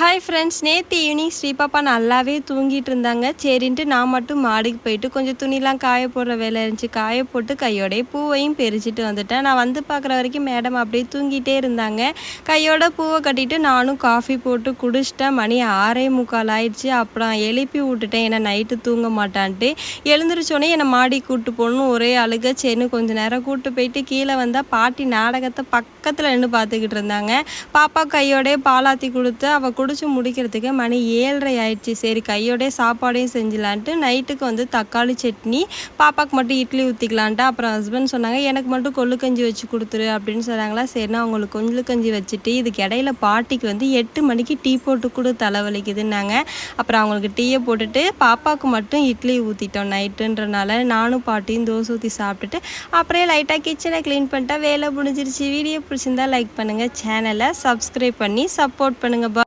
Hi friends நேற்று evening Sripappa நல்லாவே தூங்கிட்டு இருந்தாங்க சரின்ட்டு நான் மட்டும் மாடிக்கு போயிட்டு கொஞ்சம் துணிலாம் காய போடுற வேலை இருந்துச்சு. காய போட்டு கையோடைய பூவையும் பெரிச்சிட்டு வந்துட்டேன். நான் வந்து பார்க்குற வரைக்கும் மேடம் அப்படியே தூங்கிட்டே இருந்தாங்க. கையோட பூவை கட்டிட்டு நானும் காஃபி போட்டு குடிச்சிட்டேன். மணி ஆறே முக்கால் ஆயிடுச்சு. அப்புறம் எழுப்பி விட்டுட்டேன். ஏன்னா நைட்டு தூங்க மாட்டான்ட்டு. எழுந்திரிச்சோடனே என்னை மாடி கூப்பிட்டு போகணும் ஒரே அழுக. சரின்னு கொஞ்சம் நேரம் கூப்பிட்டு போயிட்டு கீழே வந்தால் பாட்டி நாடகத்தை பக்கத்தில் நின்று பார்த்துக்கிட்டு இருந்தாங்க. பாப்பா கையோடய பாலாத்தி கொடுத்து அவள் குடிச்சு முடிக்கிறதுக்கு மணி ஏழரை ஆயிடுச்சு. சரி கையோடய சாப்பாடையும் செஞ்சிடலான்ட்டு நைட்டுக்கு வந்து தக்காளி சட்னி பாப்பாவுக்கு மட்டும் இட்லி ஊற்றிக்கலான்ட்டு அப்புறம் ஹஸ்பண்ட் சொன்னாங்க எனக்கு மட்டும் கொள்ளு கஞ்சி வச்சு கொடுத்துரு அப்படின்னு சொன்னாங்களா. சரினா அவங்களுக்கு கொள்ளு கஞ்சி வச்சுட்டு இதுக்கு இடையில பாட்டிக்கு வந்து எட்டு மணிக்கு டீ போட்டு கொடு தலைவலிக்குதுன்னாங்க. அப்புறம் அவங்களுக்கு டீயை போட்டுட்டு பாப்பாவுக்கு மட்டும் இட்லி ஊற்றிட்டோம் நைட்டுன்றனால நானும் பாட்டியும் தோசை ஊற்றி சாப்பிட்டுட்டு அப்புறம் லைட்டாக கிச்சனை க்ளீன் பண்ணிட்டா வேலை முடிஞ்சிருச்சு. வீடியோ பிடிச்சிருந்தா லைக் பண்ணுங்கள் சேனலை சப்ஸ்கிரைப் பண்ணி சப்போர்ட் பண்ணுங்கள் பா